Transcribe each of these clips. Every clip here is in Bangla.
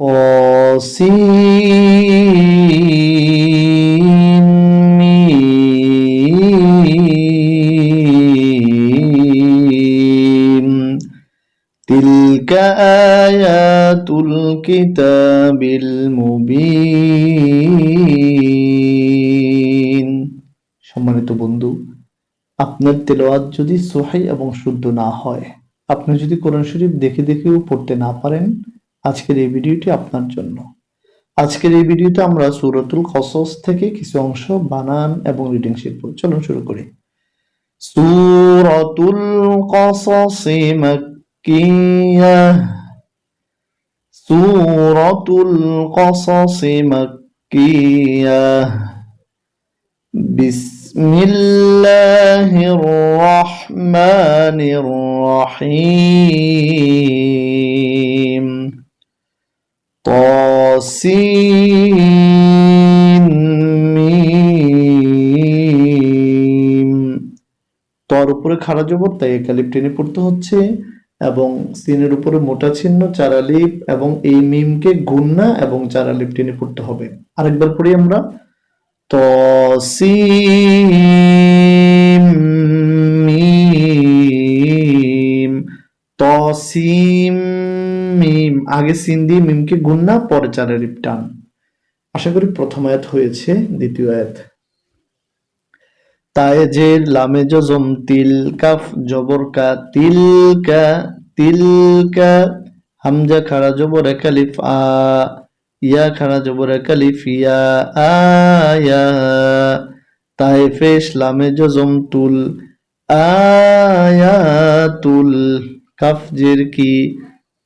قاسم ميم تلك آيات الكتاب المبين সম্মানিত বন্ধু আপনার তেলাওয়াত যদি সহি এবং শুদ্ধ না হয় আপনি যদি কোরআন শরীফ দেখে দেখেও পড়তে না পারেন আজকের এই ভিডিওটি আপনার জন্য। আজকের এই ভিডিওতে আমরা সুরতুল কসস থেকে কিছু অংশ বানান এবং রিডিং শিখব চলুন শুরু করি। সুরতুল কসস মাক্কিয়াহ সুরতুল কসস মাক্কিয়াহ বিসমিল্লাহির রহমানির রহিম। সিম তর উপরে খাড়া জবর, তাই একালিপ টেনে পড়তে হচ্ছে, এবং সিনের উপরে মোটা চিহ্ন চারালিপ এবং এই মিমকে গুন্না এবং চারালিপ টেনে পড়তে হবে। আরেকবার পড়ি আমরা। ত সিম মিম। তসিম আগে সিন দিয়ে মিমকে গুন্না পরে চারের টান। আশা করি প্রথম আয়াত হয়েছে, দ্বিতীয় আয়াত। তায়ে যে লামে জজম তিল কাফ জবর কা তিলকা তিলকা, হামজা খাড়া জবর একালিফ আ, ইয়া খাড়া জবর একালিফ ইয়া আয়া তায়ে ফেশ লামে জজম তুল আয়াতুল কাফ জের কি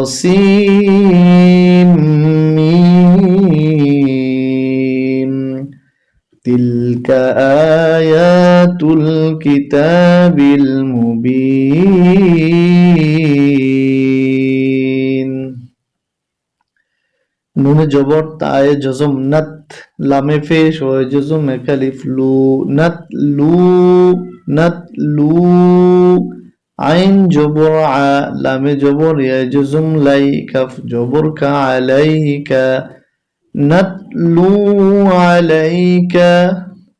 طاسيم ميم تلك آيات الكتاب المبين নুনে জবর তায়ে জজম নাত লামে ফেশ হয় জজম একালিফ লু নাত লু নাত লু আইন জবর আ লামে জবর ইয়া জজম লাই কাফ জবর কা আলাইকা, নাতলু আলাইকা।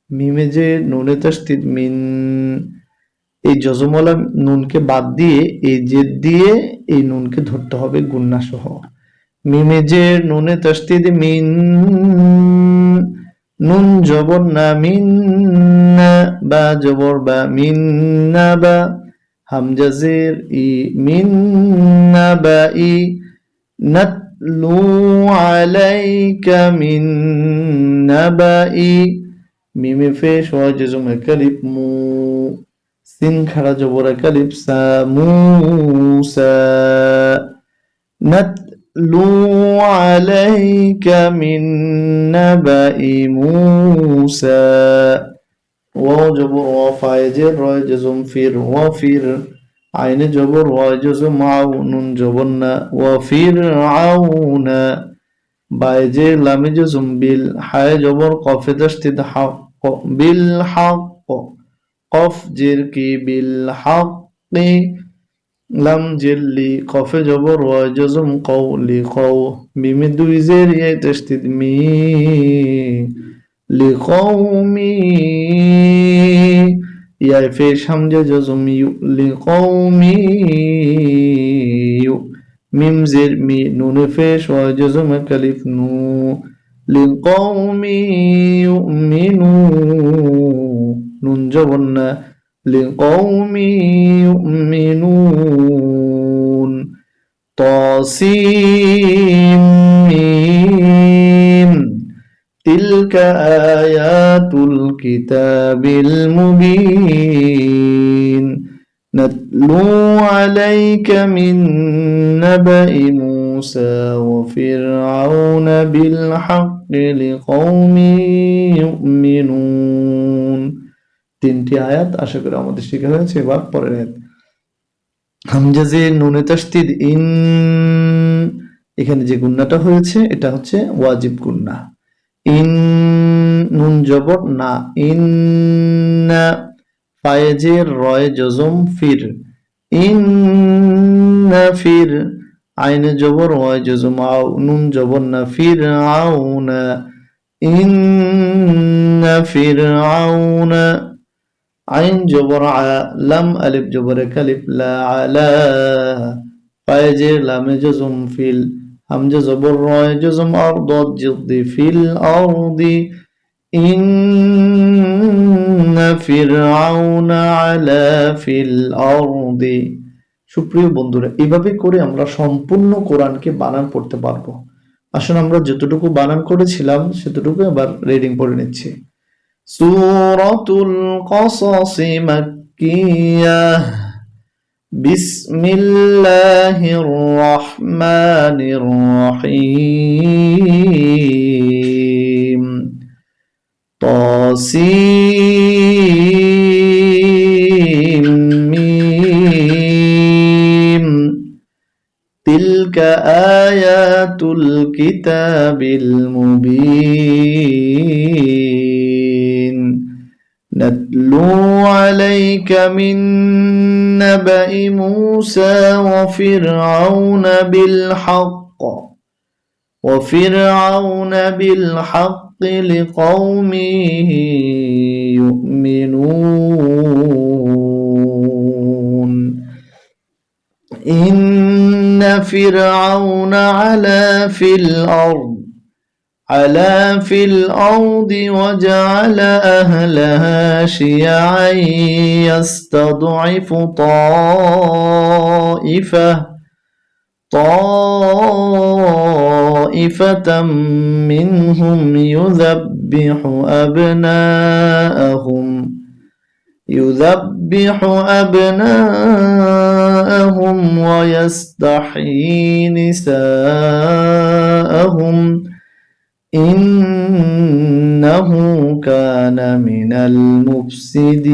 মিমে যে নুনে তাসদিদ মিন, এই জজমওয়ালা নুনকে বাদ দিয়ে, এই জেদ দিয়ে এই নুনকে ধরতে হবে গুন্না সহ মিমে যে নুনে তাসদিদ মিন, নুন জবর না মিন, বা জবর বা মিন না বা হামজাজের ই মিন না বা ই নাতলু আলাইকা মিন নাবাই মিমে ফেশ ওয়াজজুম কালিব মু সিন খাড়া জবর কালিব সা মুসা নাতলু আলাইকা মিন নাবাই মুসা ওয়াও জবর ওয়া ফায়েজের রয় জজুম ফির ওয়া ফির, আইনে জবর ওয়া জজুম আউ নুন জবর না ওয়া ফির আউনা বাইজে লামে জজুম বিল হায় জবর, কফে তাসদিদ হক, বিল হক, কফ জের কি, বিল হক লাম জেল্লি কফে জবর ওয়া জজুম কও, লি কও মিমে দুই জের ইয়ে তাসদিদ মি। লিকৌমি ইয়ায় ফেশ হামজা জজম ইউ লিকৌমি ইউ মিম জের মি নুনে ফেশ ওয়া জজম কালিফ নু লিকৌমি ইউমিনু নুন জবন্না লিকৌমি ইউমিনুন طاسيم ميم تلك آيات الكتاب المبين نتلو عليك من نبأ موسى موسى وفرعون بالحق لقوم يؤمنون তিনটি আয়াত আশা করি আমাদের শেখা হয়েছে এবার পরের আয়াত হামজাজে নুনে তাসদিদ ইন এখানে যে গুন্নাটা হয়েছে এটা হচ্ছে ওয়াজিব গুন্না ইন, নুন জবর, না। ইন, ফায়েজের রয় জজম, ফির। ইন, ফির। আইনে জবর ওয় জজম, আও। নুন জবর, না। ফির আউনা ইন, ফির আউনা আইন জবর, আ, লাম, আলিফ জবর, কালিফ, লা, আলা। ফায়েজের লামে জজম, ফিল। হামজা জবর রয় জজম আর দদ জিদ্দি ফিল আরদি ইন ফিরআউন আলা ফিল আরদি সুপ্রিয় বন্ধুরা, এভাবে করে আমরা সম্পূর্ণ কোরআনকে বানান পড়তে পারব। আসুন আমরা যতটুকু বানান করেছিলাম, সেতটুকু আবার রিডিং পড়ে নিচ্ছি। সূরাতুল কসস মাক্কিয়াহ بسم الله الرحمن الرحيم. طاسيم تلك آيات الكتاب المبين. نتلو عليك من نبأ موسى وفرعون بالحق وفرعون بالحق لقوم يؤمنون. إن فرعون علا في الأرض علا في الأرض وجعل أهلها شيعا يستضعف طائفة طائفة منهم يذبح أبناءهم يذبح أبناءهم ويستحيي نساءهم. إنه كان من المفسدين.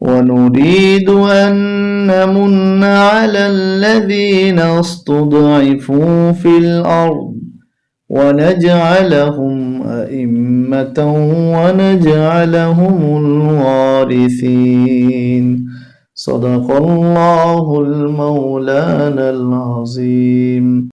ونريد أن نمن على الذين استضعفوا في الأرض ونجعلهم أئمة ونجعلهم الوارثين. صدق الله المولانا العظيم.